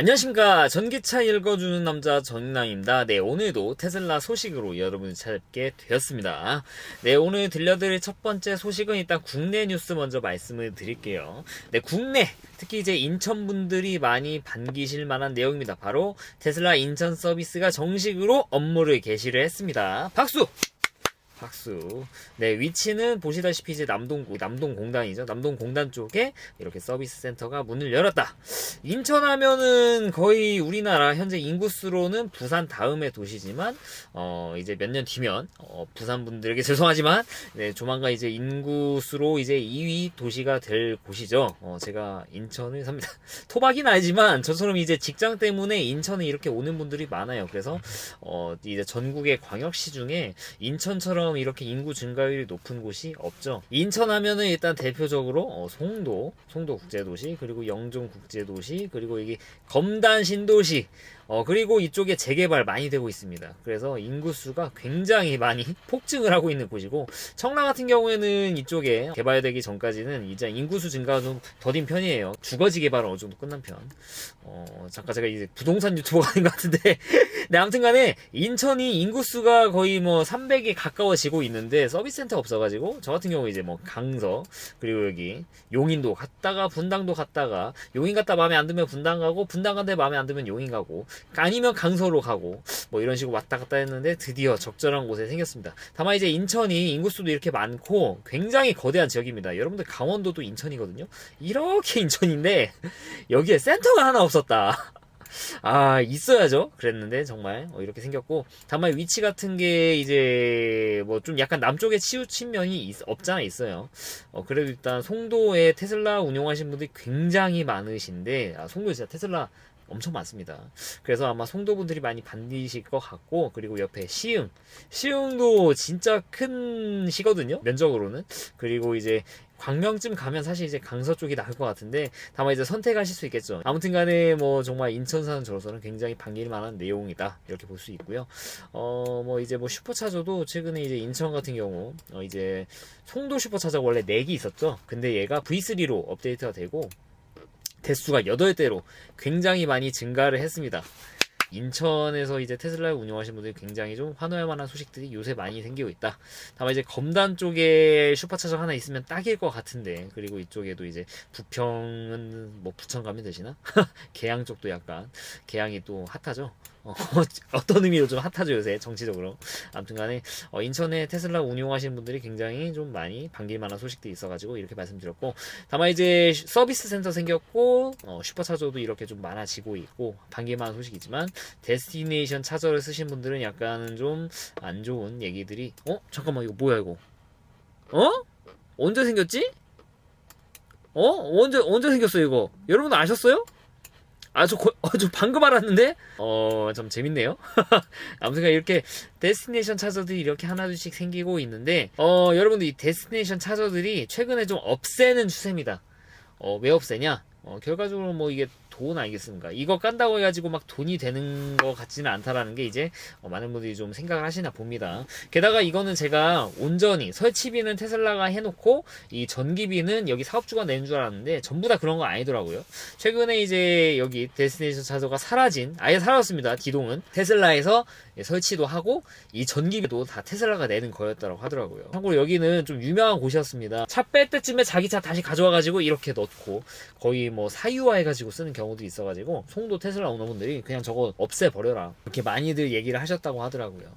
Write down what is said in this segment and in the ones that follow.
안녕하십니까. 전기차 읽어주는 남자 전남입니다. 네 오늘도 테슬라 소식으로 여러분을 찾게 되었습니다. 네 오늘 들려드릴 첫 번째 소식은 일단 국내 뉴스 먼저 말씀을 드릴게요. 네 국내 특히 이제 인천 분들이 많이 반기실 만한 내용입니다. 바로 테슬라 인천 서비스가 정식으로 업무를 개시를 했습니다. 박수 박수. 네, 위치는 보시다시피 이제 남동구, 남동공단이죠. 남동공단 쪽에 이렇게 서비스 센터가 문을 열었다. 인천 하면은 거의 우리나라 현재 인구수로는 부산 다음의 도시지만, 어, 이제 몇 년 뒤면, 어, 부산 분들에게 죄송하지만, 네, 조만간 이제 인구수로 이제 2위 도시가 될 곳이죠. 어, 제가 인천을 삽니다. 토박이는 아니지만, 저처럼 이제 직장 때문에 인천에 이렇게 오는 분들이 많아요. 그래서, 어, 이제 전국의 광역시 중에 인천처럼 이렇게 인구 증가율이 높은 곳이 없죠. 인천 하면은 일단 대표적으로 어, 송도, 송도 국제도시, 그리고 영종 국제도시, 그리고 이게 검단 신도시, 어, 그리고 이쪽에 재개발 많이 되고 있습니다. 그래서 인구수가 굉장히 많이 폭증을 하고 있는 곳이고, 청라 같은 경우에는 이쪽에 개발되기 전까지는 이제 인구수 증가가 좀 더딘 편이에요. 주거지 개발은 어느 정도 끝난 편. 어, 잠깐 제가 이제 부동산 유튜버가 된것 같은데, 네, 아무튼 간에 인천이 인구수가 거의 뭐 300에 가까워지고 있는데 서비스 센터가 없어가지고 저 같은 경우 이제 뭐 강서 그리고 여기 용인도 갔다가 분당도 갔다가 용인 갔다 마음에 안 들면 분당 가고 분당 간데 마음에 안 들면 용인 가고 아니면 강서로 가고 뭐 이런 식으로 왔다 갔다 했는데 드디어 적절한 곳에 생겼습니다. 다만 이제 인천이 인구수도 이렇게 많고 굉장히 거대한 지역입니다. 여러분들 강원도도 인천이거든요. 이렇게 인천인데 여기에 센터가 하나 없었다. 아 있어야죠 그랬는데 정말 어, 이렇게 생겼고 다만 위치 같은 게 이제 뭐 좀 약간 남쪽에 치우친 면이 있- 없잖아 있어요 어, 그래도 일단 송도에 테슬라 운용하신 분들이 굉장히 많으신데 아, 송도 진짜 테슬라 엄청 많습니다. 그래서 아마 송도 분들이 많이 반기실 것 같고 그리고 옆에 시흥 시흥도 진짜 큰 시거든요 면적으로는 그리고 이제 광명쯤 가면 사실 이제 강서 쪽이 나을 것 같은데 다만 이제 선택하실 수 있겠죠. 아무튼 간에 뭐 정말 인천 사는 저로서는 굉장히 반길 만한 내용이다. 이렇게 볼 수 있고요. 어, 뭐 이제 뭐 슈퍼차저도 최근에 이제 인천 같은 경우 어, 이제 송도 슈퍼차저가 원래 4개 있었죠. 근데 얘가 V3로 업데이트가 되고 대수가 8대로 굉장히 많이 증가를 했습니다. 인천에서 이제 테슬라를 운영하시는 분들이 굉장히 좀 환호할 만한 소식들이 요새 많이 생기고 있다. 다만 이제 검단 쪽에 슈퍼차저 하나 있으면 딱일 것 같은데 그리고 이쪽에도 이제 부평은 뭐 부천 가면 되시나? 계양 쪽도 약간 계양이 또 핫하죠. 어, 어떤 의미로 좀 핫하죠 요새 정치적으로. 아무튼간에 어, 인천에 테슬라 운용하시는 분들이 굉장히 좀 많이 반길 만한 소식들이 있어가지고 이렇게 말씀드렸고 다만 이제 슈- 서비스 센터 생겼고 어, 슈퍼차저도 이렇게 좀 많아지고 있고 반길 만한 소식이지만 데스티네이션 차저를 쓰신 분들은 약간 좀 안 좋은 얘기들이 어? 잠깐만 이거 뭐야 이거? 어? 언제 생겼지? 어? 언제 언제 생겼어 이거? 여러분 아셨어요? 아, 저, 거- 어, 저 방금 알았는데? 어, 좀 재밌네요. 아무튼 이렇게 데스티네이션 차저들이 이렇게 하나둘씩 생기고 있는데, 어, 여러분들 이 데스티네이션 차저들이 최근에 좀 없애는 추세입니다. 어, 왜 없애냐? 어, 결과적으로 뭐 이게 돈 아니겠습니까? 이거 깐다고 해가지고 막 돈이 되는 것 같지는 않다라는 게 이제 어, 많은 분들이 좀 생각을 하시나 봅니다. 게다가 이거는 제가 온전히 설치비는 테슬라가 해놓고 이 전기비는 여기 사업주가 내는 줄 알았는데 전부 다 그런 거 아니더라고요. 최근에 이제 여기 데스티네이션 차저가 사라진 아예 사라졌습니다. 기동은 테슬라에서 예, 설치도 하고 이 전기비도 다 테슬라가 내는 거였다고 하더라고요. 참고로 여기는 좀 유명한 곳이었습니다. 차 뺄 때쯤에 자기 차 다시 가져와가지고 이렇게 넣고 거의 뭐 사유화해가지고 쓰는 경우 도 있어가지고 송도 테슬라 오너분들이 그냥 저거 없애버려라 이렇게 많이들 얘기를 하셨다고 하더라고요.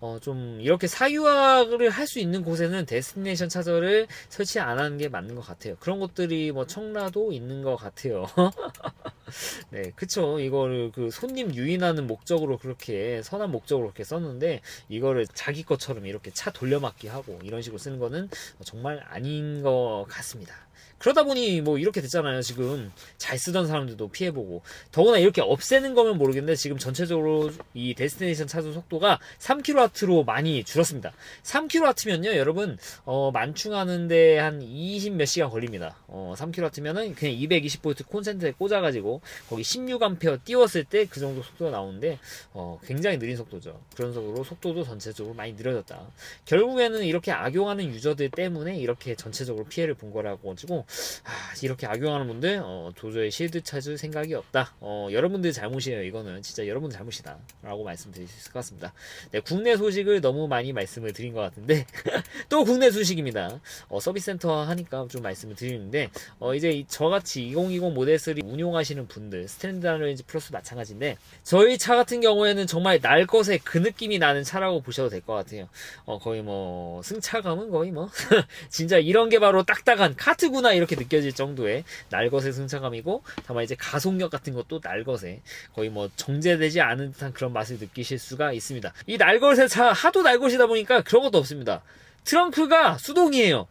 어, 좀 이렇게 사유화를 할 수 있는 곳에는 데스티네이션 차저를 설치 안 하는 게 맞는 것 같아요. 그런 것들이 뭐 청라도 있는 것 같아요. 네, 그쵸. 이거를 그 손님 유인하는 목적으로 그렇게 선한 목적으로 그렇게 썼는데 이거를 자기 것처럼 이렇게 차 돌려막기 하고 이런 식으로 쓰는 거는 정말 아닌 것 같습니다. 그러다 보니 뭐 이렇게 됐잖아요. 지금 잘 쓰던 사람들도 피해보고 더구나 이렇게 없애는 거면 모르겠는데 지금 전체적으로 이 데스티네이션 차선 속도가 3kW로 많이 줄었습니다. 3kW면요, 여러분 어, 만충하는데 한 20 몇 시간 걸립니다. 어, 3kW면은 그냥 220V 콘센트에 꽂아가지고 거기 16A 띄웠을 때 그 정도 속도가 나오는데 어, 굉장히 느린 속도죠. 그런 속으로 속도도 전체적으로 많이 느려졌다. 결국에는 이렇게 악용하는 유저들 때문에 이렇게 전체적으로 피해를 본 거라고 가지고 아, 이렇게 악용하는 분들 어, 도저히 실드 찾을 생각이 없다. 어, 여러분들 잘못이에요. 이거는 진짜 여러분 잘못이다라고 말씀드릴 수 있을 것 같습니다. 네, 국내 소식을 너무 많이 말씀을 드린 것 같은데 또 국내 소식입니다. 어, 서비스 센터 하니까 좀 말씀을 드리는데 어, 이제 이- 저같이 2020 모델 3 운용하시는 분들 스탠드 레인지 플러스 마찬가지인데 저희 차 같은 경우에는 정말 날 것의 그 느낌이 나는 차라고 보셔도 될 것 같아요. 어, 거의 뭐 승차감은 거의 뭐 진짜 이런 게 바로 딱딱한 카트구나 이렇게 느껴질 정도의 날것의 승차감이고 다만 이제 가속력 같은 것도 날것에 거의 뭐 정제되지 않은 듯한 그런 맛을 느끼실 수가 있습니다. 이 날것의 차 하도 날것이다 보니까 그런 것도 없습니다. 트렁크가 수동이에요.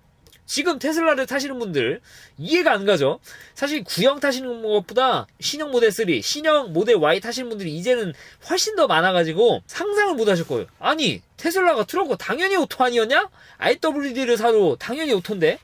지금 테슬라를 타시는 분들 이해가 안 가죠? 사실 구형 타시는 것보다 신형 모델 3, 신형 모델 Y 타시는 분들이 이제는 훨씬 더 많아가지고 상상을 못 하실 거예요. 아니 테슬라가 트렁크 당연히 오토 아니었냐? IWD를 사도 당연히 오토인데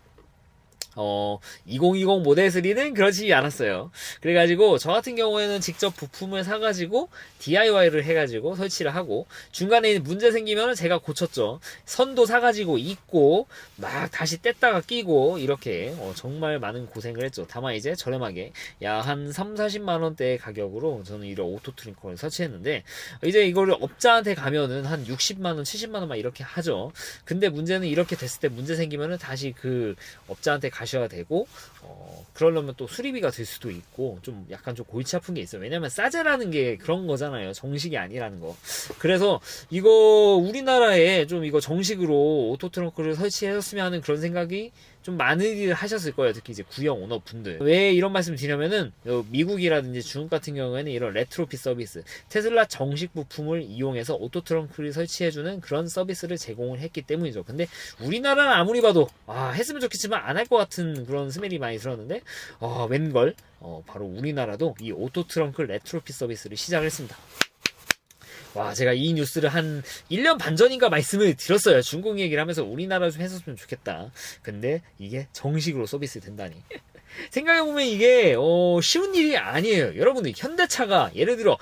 어, 2020 모델 3는 그렇지 않았어요. 그래가지고, 저 같은 경우에는 직접 부품을 사가지고, DIY를 해가지고, 설치를 하고, 중간에 문제 생기면 제가 고쳤죠. 선도 사가지고, 입고, 막 다시 뗐다가 끼고, 이렇게, 어, 정말 많은 고생을 했죠. 다만 이제 저렴하게, 야, 한 3, 40만 원대의 가격으로 저는 이런 오토 트링커를 설치했는데, 이제 이거를 업자한테 가면은 한 60만 원, 70만 원 막 이렇게 하죠. 근데 문제는 이렇게 됐을 때 문제 생기면은 다시 그 업자한테 가 셔야 되고 어 그러려면 또 수리비가 들 수도 있고 좀 약간 좀 골치 아픈 게 있어요. 왜냐면 싸제라는 게 그런 거잖아요. 정식이 아니라는 거. 그래서 이거 우리나라에 좀 이거 정식으로 오토 트렁크를 설치했으면 하는 그런 생각이 좀 많이들 하셨을 거예요. 특히 이제 구형 오너 분들. 왜 이런 말씀 드리냐면은 어, 미국이라든지 중국 같은 경우에는 이런 레트로핏 서비스, 테슬라 정식 부품을 이용해서 오토 트렁크를 설치해주는 그런 서비스를 제공을 했기 때문이죠. 근데 우리나라는 아무리 봐도 아 했으면 좋겠지만 안 할 것 같은 그런 스멜이 많이 들었는데 어, 웬걸 어, 바로 우리나라도 이 오토 트렁크 레트로핏 서비스를 시작을 했습니다. 와, 제가 이 뉴스를 한 1년 반 전인가 말씀을 드렸어요. 중국 얘기를 하면서 우리나라 좀 했었으면 좋겠다. 근데 이게 정식으로 서비스 된다니. 생각해보면 이게, 어, 쉬운 일이 아니에요. 여러분들, 현대차가 예를 들어,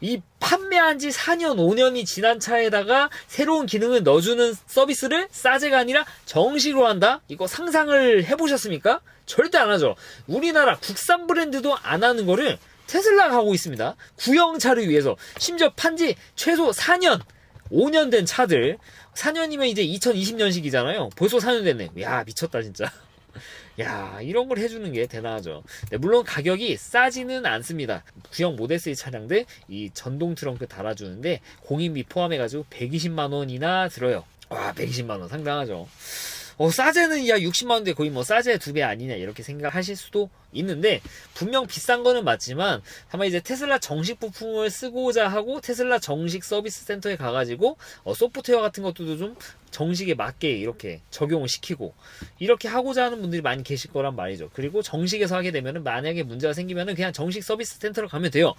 이 판매한 지 4년, 5년이 지난 차에다가 새로운 기능을 넣어주는 서비스를 싸제가 아니라 정식으로 한다? 이거 상상을 해보셨습니까? 절대 안 하죠. 우리나라 국산 브랜드도 안 하는 거를 테슬라가 하고 있습니다. 구형 차를 위해서. 심지어 판지 최소 4년, 5년 된 차들. 4년이면 이제 2020년식이잖아요. 벌써 4년 됐네. 야, 미쳤다, 진짜. 야, 이런 걸 해주는 게 대단하죠. 네, 물론 가격이 싸지는 않습니다. 구형 모델 3 차량들 이 전동 트렁크 달아주는데 공인비 포함해가지고 120만 원이나 들어요. 와, 120만 원 상당하죠. 어, 싸제는 야 60만 원대 거의 뭐 싸제 두 배 아니냐 이렇게 생각하실 수도 있는데 분명 비싼 거는 맞지만 다만 이제 테슬라 정식 부품을 쓰고자 하고 테슬라 정식 서비스 센터에 가가지고 어, 소프트웨어 같은 것들도 좀 정식에 맞게 이렇게 적용을 시키고 이렇게 하고자 하는 분들이 많이 계실 거란 말이죠. 그리고 정식에서 하게 되면은 만약에 문제가 생기면은 그냥 정식 서비스 센터로 가면 돼요.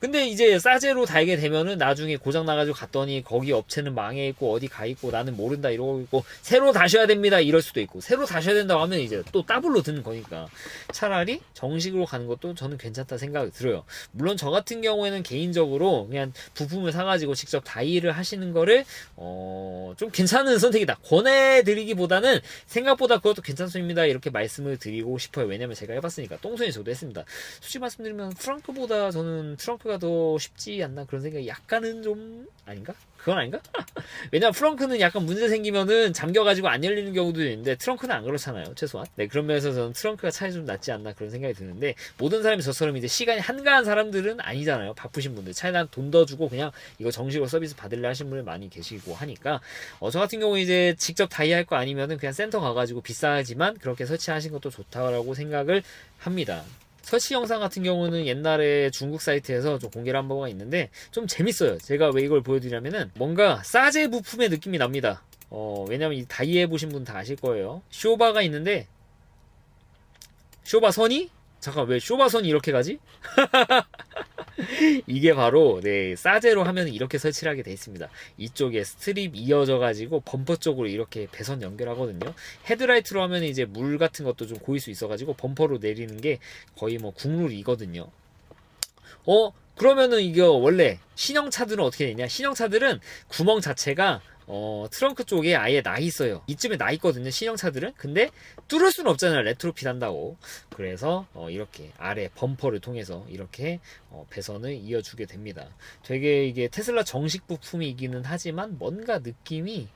근데 이제 싸제로 달게 되면은 나중에 고장 나가지고 갔더니 거기 업체는 망해 있고 어디 가 있고 나는 모른다 이러고 있고 새로 다셔야 됩니다 이럴 수도 있고 새로 다셔야 된다고 하면 이제 또 더블로 드는 거니까 차라리 정식으로 가는 것도 저는 괜찮다 생각이 들어요. 물론 저 같은 경우에는 개인적으로 그냥 부품을 사가지고 직접 다이를 하시는 거를 어 좀 괜찮은 선택이다. 권해드리기보다는 생각보다 그것도 괜찮습니다 이렇게 말씀을 드리고 싶어요. 왜냐면 제가 해봤으니까 똥손이 저도 했습니다. 솔직히 말씀드리면 트렁크보다 저는 트렁크가 더 쉽지 않나 그런 생각이 약간은 좀 아닌가? 그건 아닌가? 왜냐면 프렁크는 약간 문제 생기면은 잠겨가지고 안 열리는 경우도 있는데 트렁크는 안 그렇잖아요 최소한 네 그런 면에서 저는 트렁크가 차이 좀 낫지 않나 그런 생각이 드는데 모든 사람이 저처럼 이제 시간이 한가한 사람들은 아니잖아요 바쁘신 분들 차에다 돈 더 주고 그냥 이거 정식으로 서비스 받을래 하신 분들 많이 계시고 하니까 어, 저 같은 경우 이제 직접 다이 할 거 아니면은 그냥 센터 가가지고 비싸지만 그렇게 설치하신 것도 좋다라고 생각을 합니다. 설치 영상 같은 경우는 옛날에 중국 사이트에서 좀 공개를 한 바가 있는데 좀 재밌어요. 제가 왜 이걸 보여드리냐면은 뭔가 싸제 부품의 느낌이 납니다. 어, 왜냐면 이 다이 해 보신 분 다 아실 거예요. 쇼바가 있는데 쇼바 선이? 잠깐 왜 쇼바 선이 이렇게 가지? 이게 바로 네 싸제로 하면 이렇게 설치를 하게 돼 있습니다. 이쪽에 스트립 이어져 가지고 범퍼 쪽으로 이렇게 배선 연결하거든요. 헤드라이트로 하면 이제 물 같은 것도 좀 고일 수 있어 가지고 범퍼로 내리는 게 거의 뭐 국룰이거든요. 어 그러면은 이거 원래 신형 차들은 어떻게 되냐? 신형 차들은 구멍 자체가 어, 트렁크 쪽에 아예 나 있어요. 이쯤에 나 있거든요. 신형차들은. 근데 뚫을 수는 없잖아요. 레트로핏 한다고. 그래서 어, 이렇게 아래 범퍼를 통해서 이렇게 어, 배선을 이어주게 됩니다. 되게 이게 테슬라 정식 부품이기는 하지만 뭔가 느낌이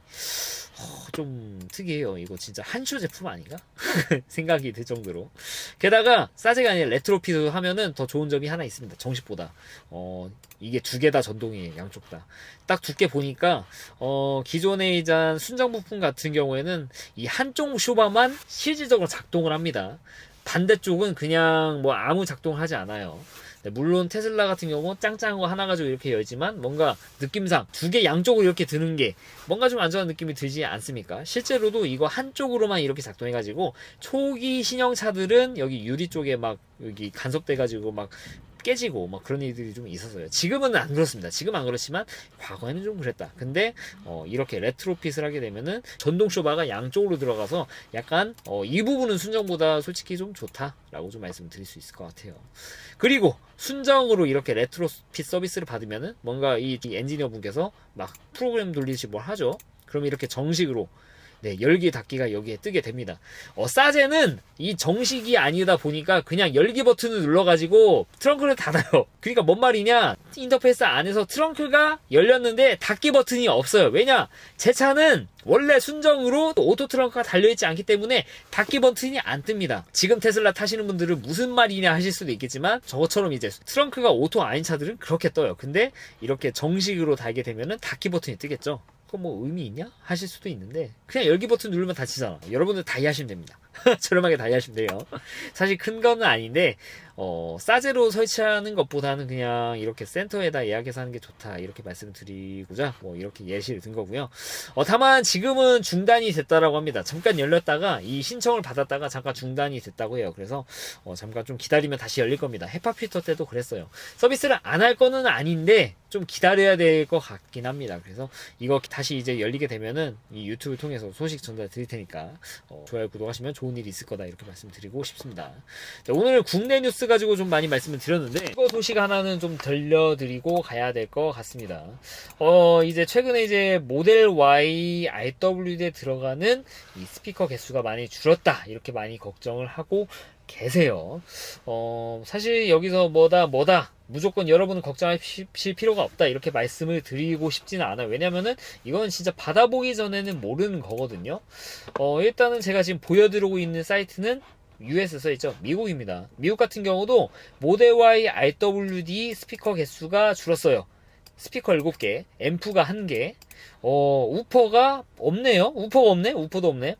어, 좀 특이해요. 이거 진짜 한쇼 제품 아닌가? 생각이 들 정도로. 게다가 싸제가 아니라 레트로핏 하면은 더 좋은 점이 하나 있습니다. 정식보다. 어, 이게 두 개 다 전동이에요. 양쪽 다. 딱 두께 보니까 어, 기존의 이잔 순정 부품 같은 경우에는 이 한쪽 쇼바만 실질적으로 작동을 합니다. 반대쪽은 그냥 뭐 아무 작동을 하지 않아요. 네, 물론 테슬라 같은 경우 짱짱한 거 하나 가지고 이렇게 열지만 뭔가 느낌상 두 개 양쪽으로 이렇게 드는 게 뭔가 좀 안전한 느낌이 들지 않습니까? 실제로도 이거 한쪽으로만 이렇게 작동해가지고 초기 신형 차들은 여기 유리 쪽에 막 여기 간섭돼가지고 막 깨지고 막 그런 일들이 좀 있었어요. 지금은 안 그렇습니다. 지금 안 그렇지만 과거에는 좀 그랬다. 근데 어, 이렇게 레트로핏을 하게 되면은 전동 쇼바가 양쪽으로 들어가서 약간 어, 이 부분은 순정보다 솔직히 좀 좋다라고 좀 말씀드릴 수 있을 것 같아요. 그리고 순정으로 이렇게 레트로핏 서비스를 받으면은 뭔가 이, 이 엔지니어 분께서 막 프로그램 돌리시 뭘 하죠. 그럼 이렇게 정식으로 네, 열기 닫기가 여기에 뜨게 됩니다. 어, 싸제는 이 정식이 아니다 보니까 그냥 열기 버튼을 눌러가지고 트렁크를 닫아요. 그러니까 뭔 말이냐? 인터페이스 안에서 트렁크가 열렸는데 닫기 버튼이 없어요. 왜냐? 제 차는 원래 순정으로 오토 트렁크가 달려있지 않기 때문에 닫기 버튼이 안 뜹니다. 지금 테슬라 타시는 분들은 무슨 말이냐 하실 수도 있겠지만 저처럼 이제 트렁크가 오토 아닌 차들은 그렇게 떠요. 근데 이렇게 정식으로 달게 되면은 닫기 버튼이 뜨겠죠. 그거 뭐 의미 있냐? 하실 수도 있는데 그냥 열기 버튼 누르면 닫히잖아. 여러분들 다 이해하시면 됩니다. 저렴하게 다 이해하시면 돼요. 사실 큰 거는 아닌데 어, 싸제로 설치하는 것보다는 그냥 이렇게 센터에다 예약해서 하는 게 좋다 이렇게 말씀을 드리고자 뭐 이렇게 예시를 든 거고요. 어, 다만 지금은 중단이 됐다라고 합니다. 잠깐 열렸다가 이 신청을 받았다가 잠깐 중단이 됐다고 해요. 그래서 어, 잠깐 좀 기다리면 다시 열릴 겁니다. 헤파피터 때도 그랬어요. 서비스를 안 할 거는 아닌데 좀 기다려야 될 것 같긴 합니다. 그래서 이거 다시 이제 열리게 되면은 이 유튜브 통해서 소식 전달 드릴 테니까 어, 좋아요 구독하시면 좋은 일이 있을 거다 이렇게 말씀드리고 싶습니다. 자, 오늘 국내 뉴스 가지고 좀 많이 말씀을 드렸는데 이거 소식 하나는 좀 들려드리고 가야 될 것 같습니다. 어 이제 최근에 이제 모델 Y RWD에 들어가는 이 스피커 개수가 많이 줄었다 이렇게 많이 걱정을 하고 계세요. 어 사실 여기서 뭐다 뭐다 무조건 여러분은 걱정하실 필요가 없다 이렇게 말씀을 드리고 싶지는 않아요. 왜냐면은 이건 진짜 받아보기 전에는 모르는 거거든요. 어 일단은 제가 지금 보여드리고 있는 사이트는 US 써있죠. 미국입니다. 미국 같은 경우도 모델 Y RWD 스피커 개수가 줄었어요. 스피커 7개, 앰프가 1개, 어, 우퍼가 없네요. 우퍼가 없네? 우퍼도 없네.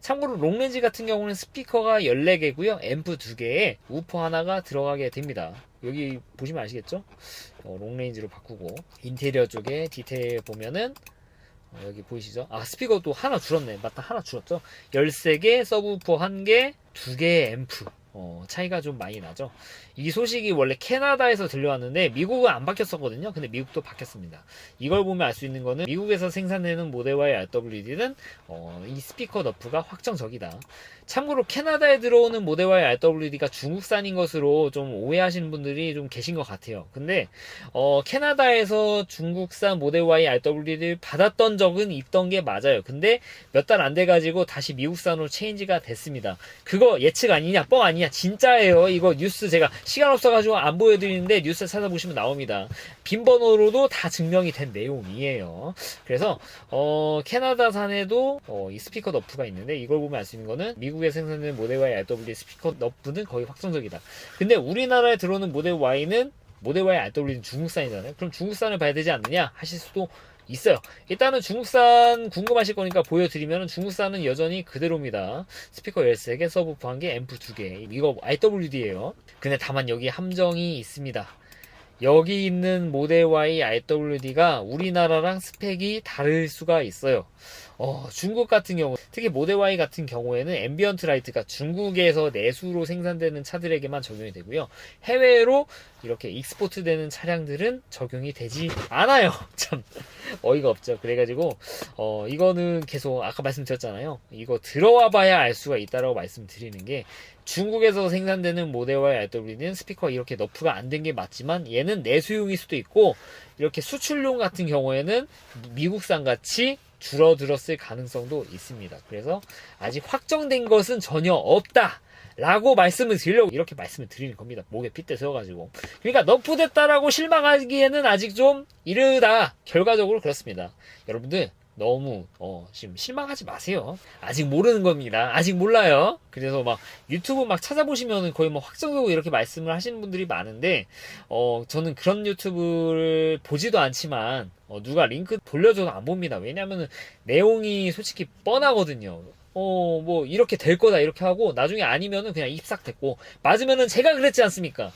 참고로 롱렌즈 같은 경우는 스피커가 14개고요. 앰프 2개에 우퍼 하나가 들어가게 됩니다. 여기 보시면 아시겠죠? 어, 롱레인지로 바꾸고 인테리어 쪽에 디테일 보면은 어, 여기 보이시죠? 아 스피커도 하나 줄었네. 맞다 하나 줄었죠? 13개 서브우퍼 1개 2개의 앰프 어, 차이가 좀 많이 나죠. 이 소식이 원래 캐나다에서 들려왔는데 미국은 안 바뀌었었거든요. 근데 미국도 바뀌었습니다. 이걸 보면 알 수 있는 거는 미국에서 생산되는 모델와의 RWD는 어, 이 스피커 너프가 확정적이다. 참고로 캐나다에 들어오는 모델와의 RWD가 중국산인 것으로 좀 오해하시는 분들이 좀 계신 것 같아요. 근데 어, 캐나다에서 중국산 모델와의 RWD를 받았던 적은 있던 게 맞아요. 근데 몇 달 안 돼가지고 다시 미국산으로 체인지가 됐습니다. 그거 예측 아니냐, 뻥 아니냐, 진짜예요. 이거 뉴스 제가 시간 없어가지고 안 보여드리는데 뉴스 찾아보시면 나옵니다. 빈번호로도 다 증명이 된 내용이에요. 그래서 어, 캐나다산에도 어, 이 스피커 너프가 있는데 이걸 보면 알 수 있는 거는 미국 에 생산되는 모델 Y RW 스피커 너프는 거의 확정적이다. 근데 우리나라에 들어오는 모델 Y는 모델 Y RW는 중국산이잖아요. 그럼 중국산을 봐야 되지 않느냐 하실 수도 있어요. 일단은 중국산 궁금하실 거니까 보여드리면 중국산은 여전히 그대로입니다. 스피커 13개, 서브프 1개, 앰프 2개. 이거 RWD예요. 근데 다만 여기 함정이 있습니다. 여기 있는 모델 Y RWD가 우리나라랑 스펙이 다를 수가 있어요. 어, 중국 같은 경우, 특히 모델 Y 같은 경우에는 앰비언트 라이트가 중국에서 내수로 생산되는 차들에게만 적용이 되고요. 해외로 이렇게 익스포트 되는 차량들은 적용이 되지 않아요. 참, 어이가 없죠. 그래가지고, 어, 이거는 계속 아까 말씀드렸잖아요. 이거 들어와 봐야 알 수가 있다라고 말씀드리는 게, 중국에서 생산되는 모델 Y RW는 스피커 이렇게 너프가 안 된 게 맞지만 얘는 내수용일 수도 있고 이렇게 수출용 같은 경우에는 미국산 같이 줄어들었을 가능성도 있습니다. 그래서 아직 확정된 것은 전혀 없다. 라고 말씀을 드리려고 이렇게 말씀을 드리는 겁니다. 목에 핏대 세워가지고. 그러니까 넉부됐다라고 실망하기에는 아직 좀 이르다. 결과적으로 그렇습니다. 여러분들 너무 어, 지금 실망하지 마세요. 아직 모르는 겁니다. 아직 몰라요. 그래서 막 유튜브 막 찾아보시면은 거의 뭐 확정되고 이렇게 말씀을 하시는 분들이 많은데 어, 저는 그런 유튜브를 보지도 않지만 어, 누가 링크 돌려줘도 안 봅니다. 왜냐면은 내용이 솔직히 뻔하거든요. 어, 뭐, 이렇게 될 거다, 이렇게 하고, 나중에 아니면은 그냥 입싹 됐고, 맞으면은 제가 그랬지 않습니까?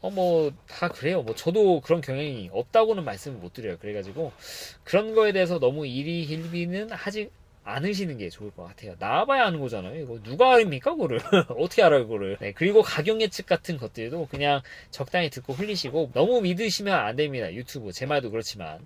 어, 뭐, 다 그래요. 뭐, 저도 그런 경향이 없다고는 말씀을 못 드려요. 그래가지고, 그런 거에 대해서 너무 이리 hil비는 하지 않으시는 게 좋을 것 같아요. 나와봐야 아는 거잖아요. 이거 누가 알입니까, 그거를? 어떻게 알아요, 그거를? 네, 그리고 가격 예측 같은 것들도 그냥 적당히 듣고 흘리시고, 너무 믿으시면 안 됩니다. 유튜브. 제 말도 그렇지만.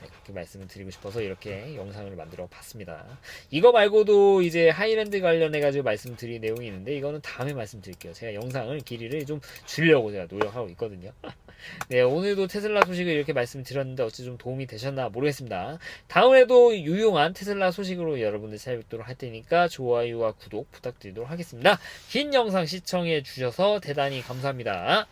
네, 그렇게 말씀을 드리고 싶어서 이렇게 영상을 만들어 봤습니다. 이거 말고도 이제 하이랜드 관련해가지고 말씀드릴 내용이 있는데, 이거는 다음에 말씀드릴게요. 제가 영상을 길이를 좀 줄이려고 제가 노력하고 있거든요. 네, 오늘도 테슬라 소식을 이렇게 말씀드렸는데 어찌 좀 도움이 되셨나 모르겠습니다. 다음에도 유용한 테슬라 소식으로 여러분들 찾아뵙도록 할 테니까 좋아요와 구독 부탁드리도록 하겠습니다. 긴 영상 시청해 주셔서 대단히 감사합니다.